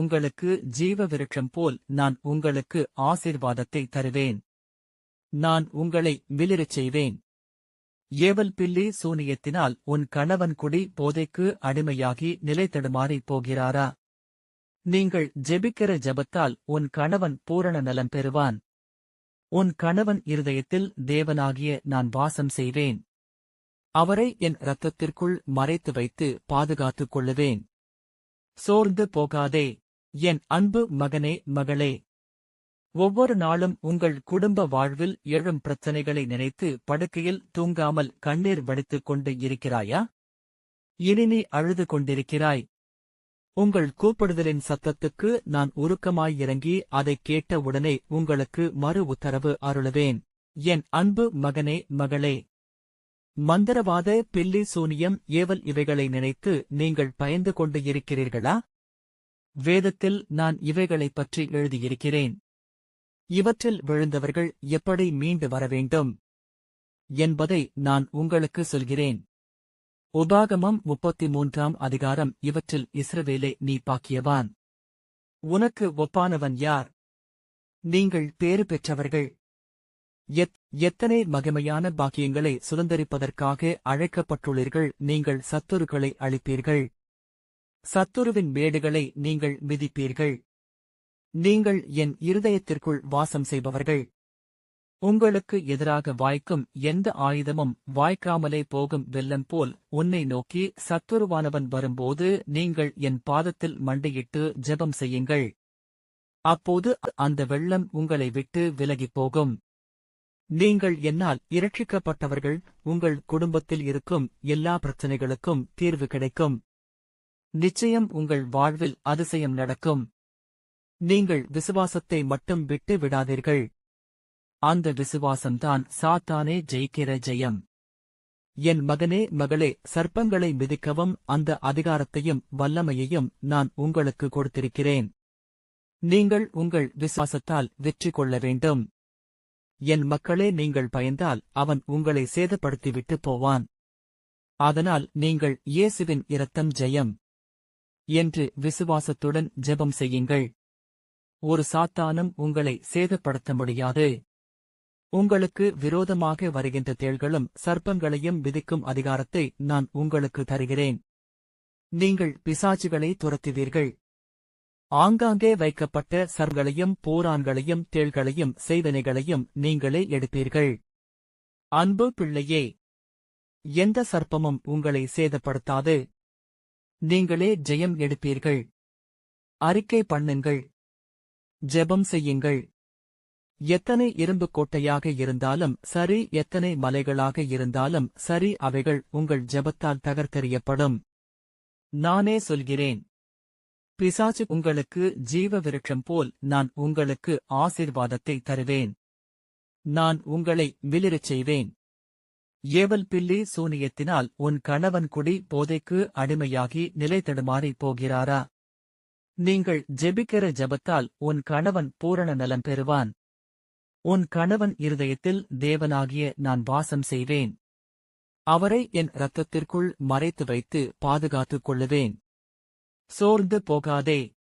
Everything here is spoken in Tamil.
உங்களுக்கு ஜீவ விருட்சம் போல் நான் உங்களுக்கு ஆசீர்வாதத்தை தருவேன். நான் உங்களை மிளிரச் செய்வேன். ஏவல் பில்லி சூனியத்தினால் உன் கணவன் குடி போதைக்கு அடிமையாகி நிலை போகிறாரா? நீங்கள் ஜெபிக்கிற ஜெபத்தால் உன் கணவன் பூரண நலம் பெறுவான். உன் கணவன் இருதயத்தில் தேவனாகிய நான் வாசம் செய்வேன். அவரை என் இரத்தத்திற்குள் மறைத்து வைத்து பாதுகாத்துக் கொள்ளுவேன். சோர்ந்து போகாதே. என் அன்பு மகனே மகளே. ஒவ்வொரு நாளும் உங்கள் குடும்ப வாழ்வில் எழும் பிரச்சனைகளை நினைத்து படுக்கையில் தூங்காமல் கண்ணீர் வடித்துக் கொண்டு இருக்கிறாயா? இனி நீ அழுது கொண்டிருக்கிறாய். உங்கள் கூப்பிடுதலின் சத்தத்துக்கு நான் உருக்கமாய் இறங்கி அதைக் கேட்ட உடனே உங்களுக்கு மறு உத்தரவு அருளுவேன். என் அன்பு மகனே மகளே. மந்திரவாத பில்லி சூனியம் ஏவல் இவைகளை நினைத்து நீங்கள் பயந்து கொண்டு இருக்கிறீர்களா? வேதத்தில் நான் இவைகளைப் பற்றி எழுதியிருக்கிறேன். இவற்றில் விழுந்தவர்கள் எப்படி மீண்டு வர வேண்டும்? என்பதை நான் உங்களுக்கு சொல்கிறேன். உபாகமம் முப்பத்தி மூன்றாம் அதிகாரம் இவற்றில் இஸ்ரவேலே நீ பாக்கியவான். உனக்கு ஒப்பானவன் யார்? நீங்கள் பேறு பெற்றவர்கள். எத் எத்தனை மகிமையான பாக்கியங்களை சுதந்தரிப்பதற்காக அழைக்கப்பட்டுள்ளீர்கள்? நீங்கள் சத்துருக்களை அளிப்பீர்கள் சத்துருவின் மேடுகளை நீங்கள் மிதிப்பீர்கள். நீங்கள் என் இருதயத்திற்குள் வாசம் செய்பவர்கள். உங்களுக்கு எதிராக வாய்க்கும் எந்த ஆயுதமும் வாய்க்காமலே போகும் வெள்ளம் போல் உன்னை நோக்கி சத்துருவானவன் வரும்போது நீங்கள் என் பாதத்தில் மண்டியிட்டு ஜெபம் செய்யுங்கள். அப்போது அந்த வெள்ளம் உங்களை விட்டு விலகிப் போகும். நீங்கள் என்னால் இரட்சிக்கப்பட்டவர்கள் உங்கள் குடும்பத்தில் இருக்கும் எல்லா பிரச்சனைகளுக்கும் தீர்வு கிடைக்கும். நிச்சயம் உங்கள் வாழ்வில் அதிசயம் நடக்கும். நீங்கள் விசுவாசத்தை மட்டும் விட்டு விடாதீர்கள். அந்த விசுவாசம்தான் சாத்தானே ஜெயிக்கிற ஜெயம். என் மகனே மகளே சர்ப்பங்களை மிதிக்கவும் அந்த அதிகாரத்தையும் வல்லமையையும் நான் உங்களுக்கு கொடுத்திருக்கிறேன். நீங்கள் உங்கள் விசுவாசத்தால் வெற்றி கொள்ள வேண்டும். என் மக்களே நீங்கள் பயந்தால் அவன் உங்களை சேதப்படுத்திவிட்டு போவான். அதனால் நீங்கள் இயேசுவின் இரத்தம் ஜெயம். என்று விசுவாசத்துடன் ஜெபம் செய்யுங்கள். ஒரு சாத்தானும் உங்களை சேதப்படுத்த முடியாது. உங்களுக்கு விரோதமாக வருகின்ற தேள்களும் சர்ப்பங்களையும் விதிக்கும் அதிகாரத்தை நான் உங்களுக்கு தருகிறேன். நீங்கள் பிசாச்சுகளை துரத்துவீர்கள். ஆங்காங்கே வைக்கப்பட்ட சர்களையும் போரான்களையும் தேள்களையும் செய்தனைகளையும் நீங்களே எடுப்பீர்கள். அன்பு பிள்ளையே எந்த சர்ப்பமும் உங்களை சேதப்படுத்தாது. நீங்களே ஜெயம் எடுப்பீர்கள். அறிக்கை பண்ணுங்கள். ஜெபம் செய்யுங்கள். எத்தனை இரும்பு கோட்டையாக இருந்தாலும் சரி எத்தனை மலைகளாக இருந்தாலும் சரி அவைகள் உங்கள் ஜெபத்தால் தகர்த்தெறியப்படும். நானே சொல்கிறேன். பிசாசு உங்களுக்கு ஜீவ விருட்சம் போல் நான் உங்களுக்கு ஆசிர்வாதத்தை தருவேன். நான் உங்களை விளிரச் செய்வேன். ஏவல் பில்லி சூனியத்தினால் உன் கணவன் குடி போதைக்கு அடிமையாகி நிலை தடுமாறிப் போகிறாரா? நீங்கள் ஜெபிக்கிற ஜெபத்தால் உன் கணவன் பூரண நலம் பெறுவான். உன் கணவன் இருதயத்தில் தேவனாகிய நான் வாசம் செய்வேன். அவரை என் இரத்தத்திற்குள் மறைத்து வைத்து பாதுகாத்துக் கொள்ளுவேன். சோர்ந்து போகாதே.